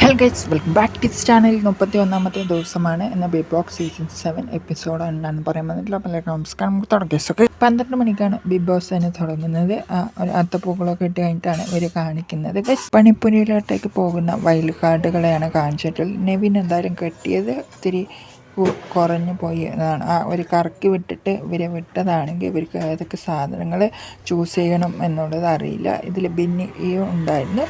Hello guys welcome back to channel മുപ്പത്തി ഒന്നാമത്തെ ദിവസമാണ്. എന്ന Bigg Boss season seven episode എന്നാണ് പറയാൻ വന്നിട്ടുള്ള പല നമസ്കാരം. നമുക്ക് തുടങ്ങിയ ഒക്കെ പന്ത്രണ്ട് മണിക്കാണ് ബിഗ് ബോസ് തന്നെ തുടങ്ങുന്നത്. ഒരു അത്തപ്പൂക്കളൊക്കെ ഇട്ട് കഴിഞ്ഞിട്ടാണ് ഇവർ കാണിക്കുന്നത്. ഗൈസ് പണിപ്പുരയിലോട്ടേക്ക് പോകുന്ന വൈൽഡ് കാർഡുകളെയാണ് കാണിച്ചിട്ടുള്ളത്. നെവിൻ എന്തായാലും കെട്ടിയത് ഇത്തിരി കു- കുറഞ്ഞു പോയി എന്നതാണ് ആ ഒരു കറക്കി വിട്ടിട്ട് ഇവരെ വിട്ടതാണെങ്കിൽ ഇവർക്ക് ഏതൊക്കെ സാധനങ്ങൾ ചൂസ് ചെയ്യണം എന്നുള്ളത് അറിയില്ല. ഇതിൽ ബിന്നിയും ഉണ്ടായിരുന്നു.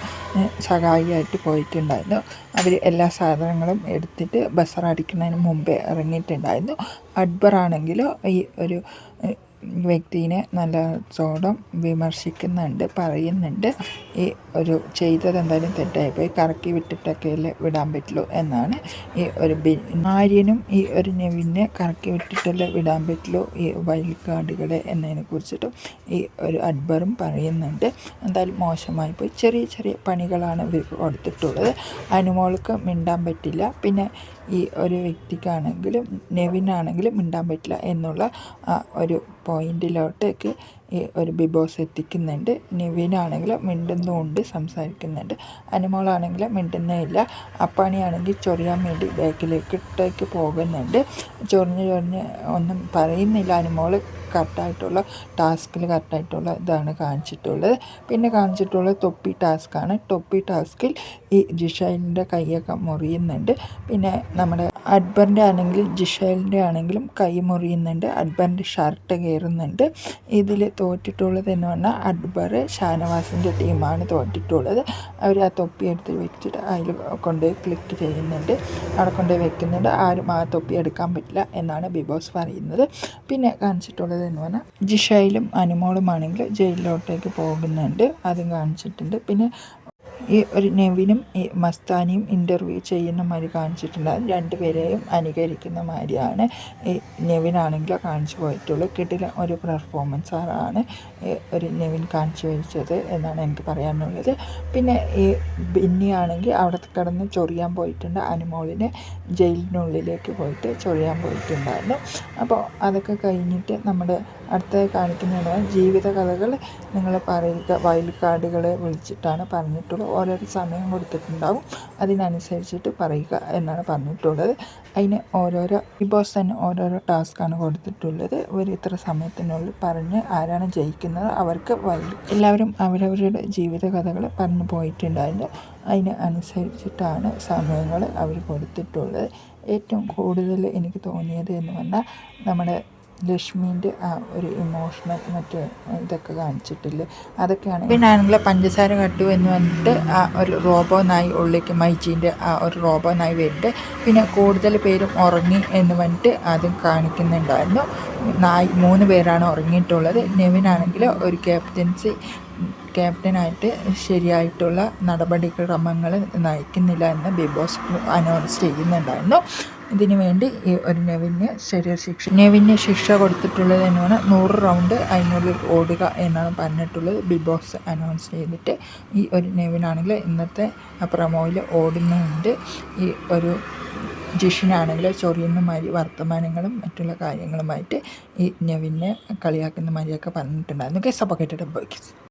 സഹായിയായിട്ട് പോയിട്ടുണ്ടായിരുന്നു. അവർ എല്ലാ സാധനങ്ങളും എടുത്തിട്ട് ബസർ അടിക്കുന്നതിന് മുമ്പേ ഇറങ്ങിയിട്ടുണ്ടായിരുന്നു. അക്ബർ ആണെങ്കിലോ ഈ ഒരു ഏ, വ്യക്തിനെ നല്ല ചോടം വിമർശിക്കുന്നുണ്ട് പറയുന്നുണ്ട്. ഈ ഒരു ചെയ്തത് എന്തായാലും തെറ്റായിപ്പോയി. കറക്കി വിട്ടിട്ടൊക്കെ വിടാൻ പറ്റുള്ളൂ എന്നാണ് ഈ ഒരു ബി ആര്യനും ഈ ഒരു നെവിനെ കറക്കി വിട്ടിട്ടല്ലേ വിടാൻ പറ്റുള്ളൂ ഈ വൈൽഡ് കാർഡുകളെ എന്നതിനെ കുറിച്ചിട്ടും ഈ ഒരു അക്ബറും പറയുന്നുണ്ട്. എന്തായാലും മോശമായി പോയി. ചെറിയ ചെറിയ പണികളാണ് ഇവർ കൊടുത്തിട്ടുള്ളത്. അനുമോൾക്ക് മിണ്ടാൻ പറ്റില്ല. പിന്നെ ഈ ഒരു വ്യക്തിക്കാണെങ്കിലും നെവിനാണെങ്കിലും മിണ്ടാൻ പറ്റില്ല എന്നുള്ള ഒരു പോയിന്റിലോട്ടേക്ക് ഈ ഒരു ബിഗ് ബോസ് എത്തിക്കുന്നുണ്ട്. നിവിനാണെങ്കിൽ മിണ്ടുന്നുണ്ട് സംസാരിക്കുന്നുണ്ട്. അനുമോളാണെങ്കിൽ മിണ്ടുന്നേയില്ല. അപ്പാണിയാണെങ്കിൽ ചൊറിയാൻ വേണ്ടി ബാക്കിലേക്കിട്ടേക്ക് പോകുന്നുണ്ട്. ചൊറിഞ്ഞ് ചൊറിഞ്ഞ് ഒന്നും പറയുന്നില്ല. അനുമോൾ കറക്റ്റായിട്ടുള്ള ടാസ്കിൽ കറക്റ്റായിട്ടുള്ള ഇതാണ് കാണിച്ചിട്ടുള്ളത്. പിന്നെ കാണിച്ചിട്ടുള്ള തൊപ്പി ടാസ്ക്കാണ്. തൊപ്പി ടാസ്കിൽ ഈ ജിഷൈലിന്റെ കൈയൊക്കെ മുറിയുന്നുണ്ട്. പിന്നെ നമ്മുടെ അക്ബറിന്റെ ആണെങ്കിലും ജിഷേലിന്റെ ആണെങ്കിലും കൈ മുറിയുന്നുണ്ട് അക്ബറിന്റെ ഷർട്ട് കയറുന്നുണ്ട്. ഇതിൽ തോറ്റിട്ടുള്ളത് എന്ന് പറഞ്ഞാൽ അക്ബർ ഷാനവാസിന്റെ ടീമാണ് തോറ്റിട്ടുള്ളത്. അവർ ആ തൊപ്പി എടുത്ത് വെച്ചിട്ട് അതിൽ കൊണ്ടുപോയി ക്ലിക്ക് ചെയ്യുന്നുണ്ട്. അവിടെ കൊണ്ടുപോയി വെക്കുന്നുണ്ട്. ആരും ആ തൊപ്പി എടുക്കാൻ പറ്റില്ല എന്നാണ് ബിഗ് ബോസ് പറയുന്നത്. പിന്നെ കാണിച്ചിട്ടുള്ളത് എന്ന് പറഞ്ഞാൽ ജിഷയിലും അനുമോളുമാണെങ്കിൽ ജയിലിലോട്ടേക്ക് പോകുന്നുണ്ട്. അതും കാണിച്ചിട്ടുണ്ട്. പിന്നെ ഈ ഒരു നെവിനും ഈ മസ്താനിയും ഇന്റർവ്യൂ ചെയ്യുന്ന മാതിരി കാണിച്ചിട്ടുണ്ട്. രണ്ടുപേരെയും അനുകരിക്കുന്ന മാതിരിയാണ്. ഈ നെവിനാണെങ്കിൽ കാണിച്ചു പോയിട്ടുള്ളൂ. കിട്ടില്ല ഒരു പെർഫോമൻസ് ആണ് ഈ ഒരു നെവിൻ കാണിച്ചു വെച്ചത് എന്നാണ് എനിക്ക് പറയാനുള്ളത്. പിന്നെ ഈ ബിന്നിയാണെങ്കിൽ അവിടെ കിടന്ന് ചൊറിയാൻ പോയിട്ടുണ്ട്. അനുമോളിനെ ജയിലിനുള്ളിലേക്ക് പോയിട്ട് ചൊറിയാൻ പോയിട്ടുണ്ടായിരുന്നു. അപ്പോൾ അതൊക്കെ കഴിഞ്ഞിട്ട് നമ്മുടെ അടുത്ത കാണിക്കുന്നതാണ്. ജീവിത കഥകൾ നിങ്ങൾ പറയുക. വൈൽഡ് കാർഡുകളെ വിളിച്ചിട്ടാണ് പറഞ്ഞിട്ടുള്ളത്. ഓരോരോ സമയം കൊടുത്തിട്ടുണ്ടാവും. അതിനനുസരിച്ചിട്ട് പറയുക എന്നാണ് പറഞ്ഞിട്ടുള്ളത്. അതിന് ഓരോരോ ബിഗ് ബോസ് തന്നെ ഓരോരോ ടാസ്ക്കാണ് കൊടുത്തിട്ടുള്ളത്. ഒരു ഇത്ര സമയത്തിനുള്ളിൽ പറഞ്ഞ് ആരാണ് ജയിക്കുന്നത് അവർക്ക് എല്ലാവരും അവരവരുടെ ജീവിത കഥകൾ പറഞ്ഞു പോയിട്ടുണ്ടായിരുന്നു. അതിന് അനുസരിച്ചിട്ടാണ് സമയങ്ങൾ അവർ കൊടുത്തിട്ടുള്ളത്. ഏറ്റവും കൂടുതൽ എനിക്ക് തോന്നിയത് എന്ന് പറഞ്ഞാൽ നമ്മുടെ ലക്ഷ്മീന്റെ ആ ഒരു ഇമോഷണൽ മറ്റേ ഇതൊക്കെ കാണിച്ചിട്ടില്ല? അതൊക്കെയാണ് പിന്നെ ആണെങ്കിൽ പഞ്ചസാര കട്ടു എന്ന് പറഞ്ഞിട്ട് ആ ഒരു റോബോ നായി ഉള്ളിലേക്ക് മൈച്ചീന്റെ ആ ഒരു റോബോ നായി വരുന്നുണ്ട് പിന്നെ കൂടുതൽ പേരും ഉറങ്ങി എന്ന് പറഞ്ഞിട്ട് അതും കാണിക്കുന്നുണ്ടായിരുന്നു. നായി മൂന്ന് പേരാണ് ഉറങ്ങിയിട്ടുള്ളത്. നെവിനാണെങ്കിൽ ഒരു ക്യാപ്റ്റൻസി ക്യാപ്റ്റനായിട്ട് ശരിയായിട്ടുള്ള നടപടിക്രമങ്ങൾ നയിക്കുന്നില്ല എന്ന് ബിഗ് ബോസ് അനൗൺസ് ചെയ്യുന്നുണ്ടായിരുന്നു. ഇതിനു വേണ്ടി ഈ ഒരു നെവിന് ശരീര ശിക്ഷ നെവിന് ശിക്ഷ കൊടുത്തിട്ടുള്ളത് എന്നാണ്. നൂറ് റൗണ്ട് അതിനുള്ളിൽ ഓടുക എന്നാണ് പറഞ്ഞിട്ടുള്ളത്. ബിഗ് ബോസ് അനൗൺസ് ചെയ്തിട്ട് ഈ ഒരു നെവിനാണെങ്കിൽ ഇന്നത്തെ പ്രമോയിൽ ഓടുന്നുണ്ട്. ഈ ഒരു ജിഷിനാണെങ്കിൽ ചൊറിയുന്ന മാതിരി വർത്തമാനങ്ങളും മറ്റുള്ള കാര്യങ്ങളുമായിട്ട് ഈ നെവിനെ കളിയാക്കുന്ന മാതിരിയൊക്കെ പറഞ്ഞിട്ടുണ്ടായിരുന്നു. കേസ് അപ്പോൾ കേട്ടിട്ട്